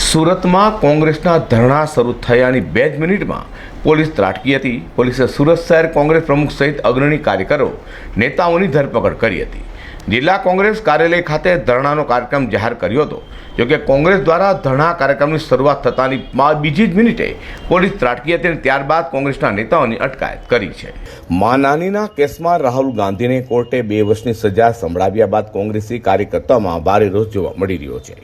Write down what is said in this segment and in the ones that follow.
સુરતમાં કોંગ્રેસના ધરણા શરૂ થયાની બે જ મિનિટમાં પોલીસ ત્રાટકી હતી. પોલીસે સુરત શહેર કોંગ્રેસ પ્રમુખ સહિત અગ્રણી કાર્યકરો, નેતાઓની ધરપકડ કરી હતી. જિલ્લા કોંગ્રેસ કાર્યાલય ખાતે ધરણાનો કાર્યક્રમ જાહેર કર્યો હતો. જોકે કોંગ્રેસ દ્વારા ધરણા કાર્યક્રમની શરૂઆત થતાની બીજી જ મિનિટે પોલીસ ત્રાટકી હતી અને ત્યારબાદ કોંગ્રેસના નેતાઓની અટકાયત કરી છે. માનાનીના કેસમાં રાહુલ ગાંધીને કોર્ટે બે વર્ષની સજા સંભળાવ્યા બાદ કોંગ્રેસી કાર્યકર્તાઓમાં ભારે રોષ જોવા મળી રહ્યો છે.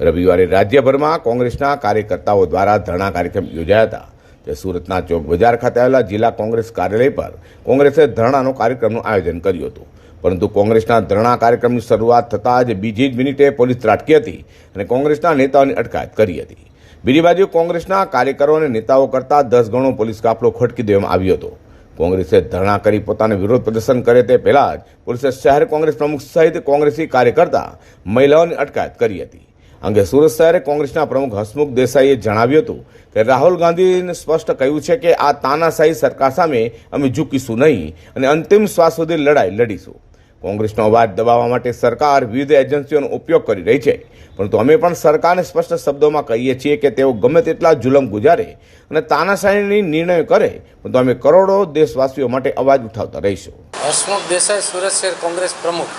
રવિવારે રાજ્યભરમાં કોંગ્રેસના કાર્યકર્તાઓ દ્વારા ધરણા કાર્યક્રમ યોજાયા હતા. તે સુરતના ચોક બજાર ખાતે આવેલા જિલ્લા કોંગ્રેસ કાર્યાલય પર કોંગ્રેસે ધરણાનો કાર્યક્રમનું આયોજન કર્યું હતું. પરંતુ કોંગ્રેસના ધરણા કાર્યક્રમની શરૂઆત થતાં જ બીજી જ મિનિટે પોલીસ ત્રાટકી હતી અને કોંગ્રેસના નેતાઓની અટકાયત કરી હતી. બીજી બાજુ કોંગ્રેસના કાર્યકરો અને નેતાઓ કરતાં દસ ગણો પોલીસ કાફલો ખટકી દેવામાં આવ્યો હતો. કોંગ્રેસે ધરણા કરી પોતાનું વિરોધ પ્રદર્શન કરે તે પહેલાં જ પોલીસે શહેર કોંગ્રેસ પ્રમુખ સહિત કોંગ્રેસી કાર્યકર્તા મહિલાઓની અટકાયત કરી હતી. અંગે સુરત શહેર કોંગ્રેસના પ્રમુખ હસમુખ દેસાઈએ જણાવ્યું હતું કે રાહુલ ગાંધીને સ્પષ્ટ કહ્યું છે કે આ તાનાશાહી સરકાર સામે અમે ઝૂકીશું નહીં અને અંતિમ શ્વાસ સુધી લડાઈ લડીશું. કોંગ્રેસનો અવાજ દબાવવા માટે સરકાર વિવિધ એજન્સીઓનો ઉપયોગ કરી રહી છે. પરંતુ અમે પણ સરકારને સ્પષ્ટ શબ્દોમાં કહીએ છીએ કે તેઓ ગમે તેટલા જુલમ ગુજારે અને તાનાશાહીની નિર્ણય કરે પરંતુ અમે કરોડો દેશવાસીઓ માટે અવાજ ઉઠાવતા રહીશું. હસમુખ દેસાઈ સુરત શહેર કોંગ્રેસ પ્રમુખ.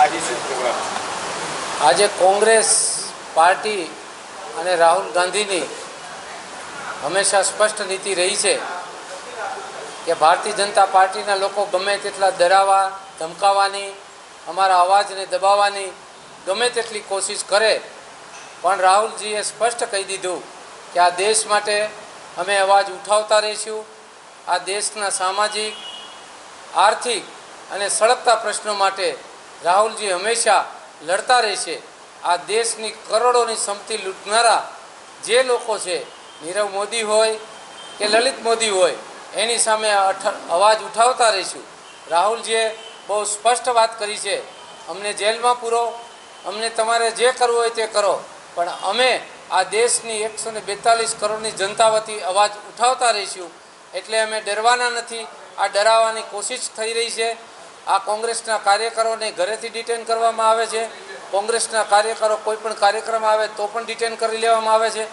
આજે આજે કોંગ્રેસ પાર્ટી અને રાહુલ ગાંધીની હંમેશા સ્પષ્ટ નીતિ રહી છે. કે ભારતીય જનતા પાર્ટીના લોકો ગમે તેટલા ડરાવવા, ધમકાવવાની, અમારા અવાજને દબાવવાની ગમે તેટલી કોશિશ કરે. પણ રાહુલજીએ સ્પષ્ટ કહી દીધું કે આ દેશ માટે અમે અવાજ ઉઠાવતા રહીશું. આ દેશના સામાજિક, આર્થિક અને સળગતા પ્રશ્નો માટે રાહુલજી હંમેશા લડતા રહેશે. આ દેશની કરોડોની સંપત્તિ લૂંટનારા જે લોકો છે, નીરવ મોદી હોય કે લલિત મોદી હોય એની સામે અવાજ ઉઠાવતા રહીશું. રાહુલજીએ બહુ સ્પષ્ટ વાત કરી છે. અમને જેલમાં પૂરો, અમને તમારે જે કરવું હોય તે કરો. પણ અમે આ દેશની એકસો ને બેતાલીસ કરોડની જનતા વતી અવાજ ઉઠાવતા રહીશું. એટલે અમે ડરવાના નથી. આ ડરાવવાની કોશિશ થઈ રહી છે. આ કોંગ્રેસના કાર્યકરોને ઘરેથી ડિટેન કરવામાં આવે છે. કોંગ્રેસના કાર્યકરો કોઈ પણ કાર્યક્રમ આવે તો પણ ડિટેન કરી લેવામાં આવે છે.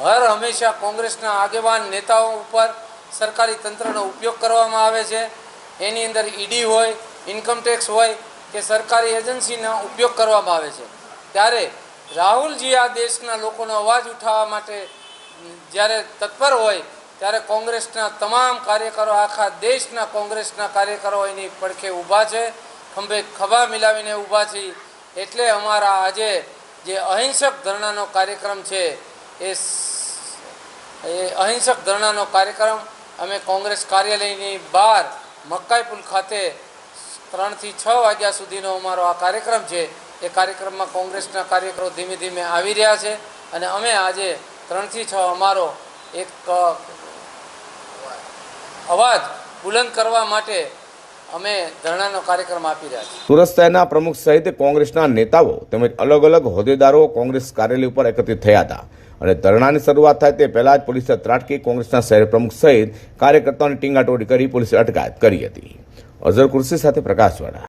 હર હંમેશા કોંગ્રેસના આગેવાન નેતાઓ ઉપર સરકારી તંત્રનો ઉપયોગ કરવામાં આવે છે. એની અંદર ઈડી હોય ઇન્કમટેક્સ હોય કે સરકારી એજન્સીનો ઉપયોગ કરવામાં આવે છે. ત્યારે રાહુલજી આ દેશના લોકોનો અવાજ ઉઠાવવા માટે જ્યારે તત્પર હોય, ત્યારે કોંગ્રેસના તમામ કાર્યકરો, આખા દેશના કોંગ્રેસના કાર્યકરો એની પડખે ઊભા છે. ખંભે ખભા મિલાવીને ઊભા છે. એટલે અમારા આજે જે અહિંસક ધરણાનો કાર્યક્રમ છે, એ એ અહિંસક ધરણાનો કાર્યક્રમ અમે કોંગ્રેસ કાર્યાલયની બહાર મકાઈપુલ ખાતે ત્રણથી છ વાગ્યા સુધીનો અમારો આ કાર્યક્રમ છે. એ કાર્યક્રમમાં કોંગ્રેસના કાર્યકરો ધીમે ધીમે આવી રહ્યા છે અને અમે આજે ત્રણથી છ અમારો એક અવાજ બુલંદ કરવા માટે અમે ધરણાનો કાર્યક્રમ આપી રહ્યા છીએ. સુરત શહેરના પ્રમુખ સહિત કોંગ્રેસના નેતાઓ તેમજ અલગ અલગ હોદ્દેદારો કોંગ્રેસ કાર્યાલય ઉપર એકત્રિત થયા હતા. અને ધરણાની શરૂઆત થાય તે પહેલાં જ પોલીસે ત્રાટકી કોંગ્રેસના શહેર પ્રમુખ સહિત કાર્યકર્તાઓની ટીંગાટોળી કરી પોલીસે અટકાયત કરી હતી. અઝર કુર્સી સાથે પ્રકાશવાળા